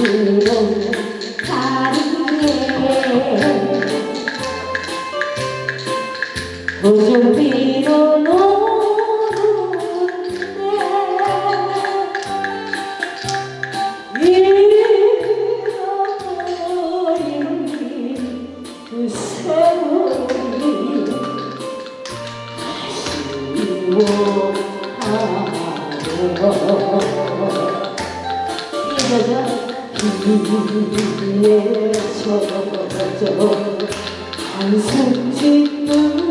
푸른 다리에 보조비로 노는데 그 세월이 아쉬워하고 비에 젖어 한숨 짓는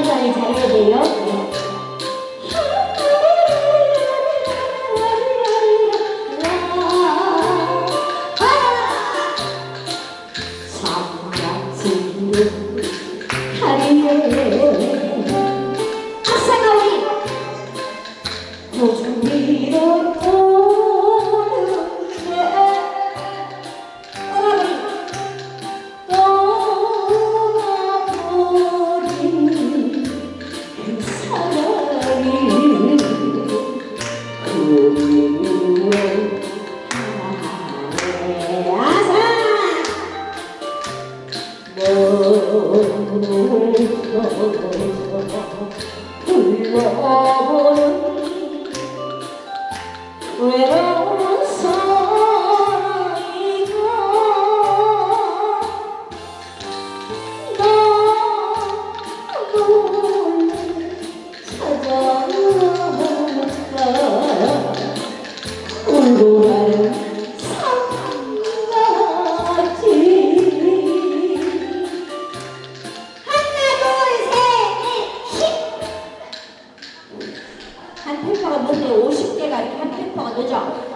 관리 잘해야 돼요 아싸가리 고중비로 불러 한 템포가 늦네 50개가 이렇게 한 하나 둘셋넷힘